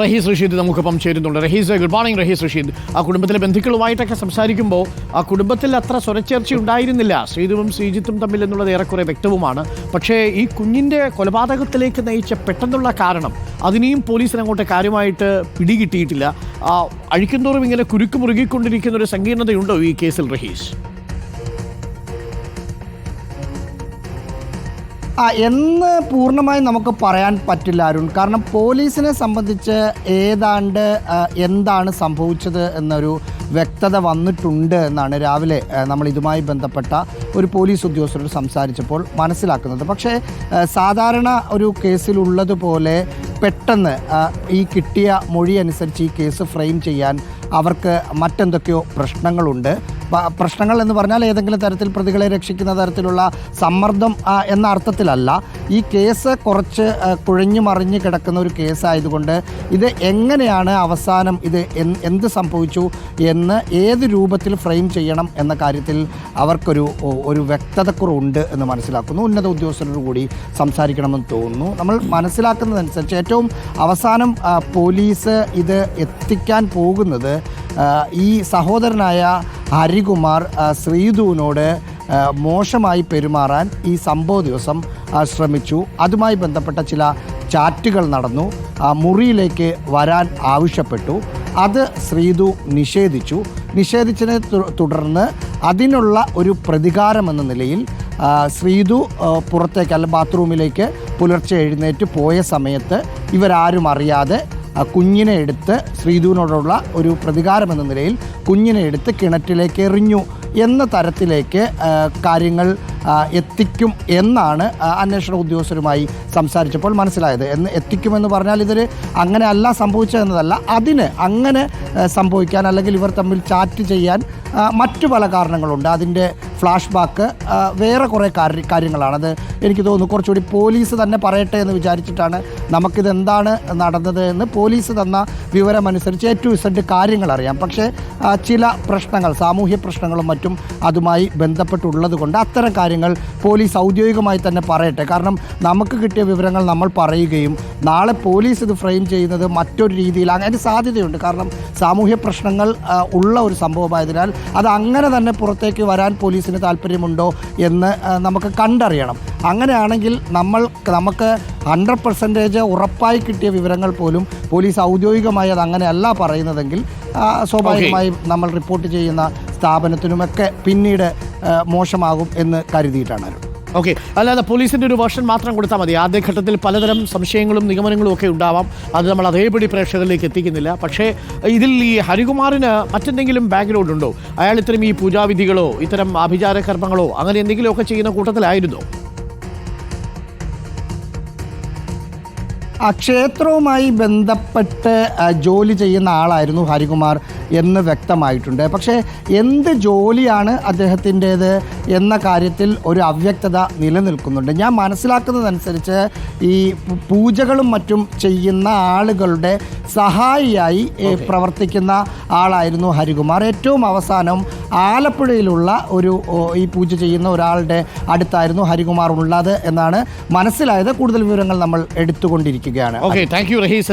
റഹീസ് റഷീദ് നമുക്കിപ്പം ചേരുന്നുണ്ട്. Rahees good morning Rahees Rasheed. ആ കുടുംബത്തിലെ ബന്ധുക്കളുമായിട്ടൊക്കെ സംസാരിക്കുമ്പോൾ ആ കുടുംബത്തിൽ അത്ര സ്വരച്ചേർച്ച ഉണ്ടായിരുന്നില്ല. ശ്രീധുവും ശ്രീജിത്തും തമ്മിൽ എന്നുള്ളത് ഏറെക്കുറെ വ്യക്തവുമാണ്. പക്ഷേ ഈ കുഞ്ഞിന്റെ കൊലപാതകത്തിലേക്ക് നയിച്ച പെട്ടെന്നുള്ള കാരണം അതിനെയും പോലീസിന് അങ്ങോട്ട് കാര്യമായിട്ട് പിടികിട്ടിയിട്ടില്ല. അഴിക്കുന്തോറും ഇങ്ങനെ കുരുക്ക് മുറുകിക്കൊണ്ടിരിക്കുന്ന ഒരു സങ്കീർണതയുണ്ടോ ഈ കേസിൽ റഹീസ്? എന്ന് പൂർണമായും നമുക്ക് പറയാൻ പറ്റില്ല അരുൺ. കാരണം പോലീസിനെ സംബന്ധിച്ച് ഏതാണ്ട് എന്താണ് സംഭവിച്ചത് എന്നൊരു വ്യക്തത വന്നിട്ടുണ്ട് എന്നാണ് രാവിലെ നമ്മൾ ഇതുമായി ബന്ധപ്പെട്ട ഒരു പോലീസ് ഉദ്യോഗസ്ഥരോട് സംസാരിച്ചപ്പോൾ മനസ്സിലാക്കുന്നത്. പക്ഷേ സാധാരണ ഒരു കേസിലുള്ളതുപോലെ പെട്ടെന്ന് ഈ കിട്ടിയ മൊഴി അനുസരിച്ച് ഈ കേസ് ഫ്രെയിം ചെയ്യാൻ അവർക്ക് മറ്റെന്തൊക്കെയോ പ്രശ്നങ്ങളുണ്ട്. പ്രശ്നങ്ങൾ എന്ന് പറഞ്ഞാൽ ഏതെങ്കിലും തരത്തിൽ പ്രതികളെ രക്ഷിക്കുന്ന തരത്തിലുള്ള സമ്മർദ്ദം എന്ന അർത്ഥത്തിലല്ല. ഈ കേസ് കുറച്ച് കുഴഞ്ഞു മറിഞ്ഞ് കിടക്കുന്ന ഒരു കേസായതുകൊണ്ട് ഇത് എങ്ങനെയാണ് അവസാനം ഇത് എന്ത് സംഭവിച്ചു എന്ന് ഏത് രൂപത്തിൽ ഫ്രെയിം ചെയ്യണം എന്ന കാര്യത്തിൽ അവർക്കൊരു ഒരു വ്യക്തതക്കുറവുണ്ട് എന്ന് മനസ്സിലാക്കുന്നു. ഉന്നത ഉദ്യോഗസ്ഥരോട് കൂടി സംസാരിക്കണമെന്ന് തോന്നുന്നു. നമ്മൾ മനസ്സിലാക്കുന്നതനുസരിച്ച് ഏറ്റവും അവസാനം പോലീസ് ഇത് എത്തിക്കാൻ പോകുന്നത് ഈ സഹോദരനായ ഹരികുമാർ ശ്രീധുവിനോട് മോശമായി പെരുമാറാൻ ഈ സംഭവ ദിവസം ശ്രമിച്ചു. അതുമായി ബന്ധപ്പെട്ട ചില ചാറ്റുകൾ നടന്നു. മുറിയിലേക്ക് വരാൻ ആവശ്യപ്പെട്ടു. അത് ശ്രീധു നിഷേധിച്ചു. നിഷേധിച്ചതിനെ തുടർന്ന് അതിനുള്ള ഒരു പ്രതികാരം എന്ന നിലയിൽ ശ്രീതു പുറത്തേക്ക് അല്ല ബാത്റൂമിലേക്ക് പുലർച്ചെ എഴുന്നേറ്റ് പോയ സമയത്ത് ഇവരാരും അറിയാതെ കുഞ്ഞിനെ എടുത്ത് ശ്രീധുവിനോടുള്ള ഒരു പ്രതികാരം എന്ന നിലയിൽ കുഞ്ഞിനെ എടുത്ത് കിണറ്റിലേക്ക് എറിഞ്ഞു എന്ന തരത്തിലേക്ക് കാര്യങ്ങൾ എത്തിക്കും എന്നാണ് അന്വേഷണ ഉദ്യോഗസ്ഥരുമായി സംസാരിച്ചപ്പോൾ മനസ്സിലായത്. എന്ന് എത്തിക്കുമെന്ന് പറഞ്ഞാൽ ഇതിൽ അങ്ങനെ അല്ല സംഭവിച്ചതെന്നതല്ല അതിന് അങ്ങനെ സംഭവിക്കാൻ അല്ലെങ്കിൽ ഇവർ തമ്മിൽ ചാറ്റ് ചെയ്യാൻ മറ്റു പല കാരണങ്ങളുണ്ട്. അതിന്റെ ഫ്ലാഷ് ബാക്ക് വേറെ കുറേ കാര്യ കാര്യങ്ങളാണ്. അത് എനിക്ക് തോന്നുന്നു കുറച്ചുകൂടി പോലീസ് തന്നെ പറയട്ടെ എന്ന് വിചാരിച്ചിട്ടാണ് നമുക്കിത് എന്താണ് നടന്നത് എന്ന് പോലീസ് തന്ന വിവരമനുസരിച്ച് എ ടു ഇസഡ് കാര്യങ്ങൾ അറിയാം. പക്ഷേ ചില പ്രശ്നങ്ങൾ സാമൂഹ്യ പ്രശ്നങ്ങളും മറ്റും അതുമായി ബന്ധപ്പെട്ടുള്ളത് കൊണ്ട് അത്തരം കാര്യങ്ങൾ പോലീസ് ഔദ്യോഗികമായി തന്നെ പറയട്ടെ. കാരണം നമുക്ക് കിട്ടിയ വിവരങ്ങൾ നമ്മൾ പറയുകയും നാളെ പോലീസ് ഇത് ഫ്രെയിം ചെയ്യുന്നത് മറ്റൊരു രീതിയിൽ അങ്ങനെ സാധ്യതയുണ്ട്. കാരണം സാമൂഹ്യ പ്രശ്നങ്ങൾ ഉള്ള ഒരു സംഭവമായതിനാൽ അത് അങ്ങനെ തന്നെ പുറത്തേക്ക് വരാൻ പോലീസിന് താല്പര്യമുണ്ടോ എന്ന് നമുക്ക് കണ്ടറിയണം. അങ്ങനെയാണെങ്കിൽ നമ്മൾ നമുക്ക് ഹൺഡ്രഡ് പെർസെന്റേജ് ഉറപ്പായി കിട്ടിയ വിവരങ്ങൾ പോലും പോലീസ് ഔദ്യോഗികമായി അത് അങ്ങനെയല്ല പറയുന്നതെങ്കിൽ സ്വാഭാവികമായും നമ്മൾ റിപ്പോർട്ട് ചെയ്യുന്ന സ്ഥാപനത്തിനുമൊക്കെ പിന്നീട് മോശമാകും എന്ന് കരുതിയിട്ടാണ് അരുൺ. ഓക്കെ അല്ലാതെ പോലീസിന്റെ ഒരു വേർഷൻ മാത്രം കൊടുത്താൽ മതി. ആദ്യഘട്ടത്തിൽ പലതരം സംശയങ്ങളും നിഗമനങ്ങളും ഒക്കെ ഉണ്ടാവാം. അത് നമ്മൾ അതേപടി പ്രേക്ഷകരിലേക്ക് എത്തിക്കുന്നില്ല. പക്ഷേ ഇതിൽ ഈ ഹരികുമാറിന് മറ്റെന്തെങ്കിലും ബാക്ക്ഗ്രൗണ്ട് ഉണ്ടോ? അയാൾ ഇത്തരം ഈ പൂജാവിധികളോ ഇത്തരം ആഭിചാര കർമ്മങ്ങളോ അങ്ങനെ എന്തെങ്കിലുമൊക്കെ ചെയ്യുന്ന കൂട്ടത്തിലായിരുന്നോ? ആ ക്ഷേത്രവുമായി ബന്ധപ്പെട്ട് ജോലി ചെയ്യുന്ന ആളായിരുന്നു ഹരികുമാർ എന്ന് വ്യക്തമായിട്ടുണ്ട്. പക്ഷേ എന്ത് ജോലിയാണ് അദ്ദേഹത്തിന്റേത് എന്ന കാര്യത്തിൽ ഒരു അവ്യക്തത നിലനിൽക്കുന്നുണ്ട്. ഞാൻ മനസ്സിലാക്കുന്നതനുസരിച്ച് ഈ പൂജകളും മറ്റും ചെയ്യുന്ന ആളുകളുടെ സഹായിയായി പ്രവർത്തിക്കുന്ന ആളായിരുന്നു ഹരികുമാർ. ഏറ്റവും അവസാനം ആലപ്പുഴയിലുള്ള ഒരു ഈ പൂജ ചെയ്യുന്ന ഒരാളുടെ അടുത്തായിരുന്നു ഹരികുമാർ ഉള്ളത് എന്നാണ് മനസ്സിലായത്. കൂടുതൽ വിവരങ്ങൾ നമ്മൾ എടുത്തുകൊണ്ടിരിക്കുകയാണ് ഓക്കെ താങ്ക് യു റഹീസ്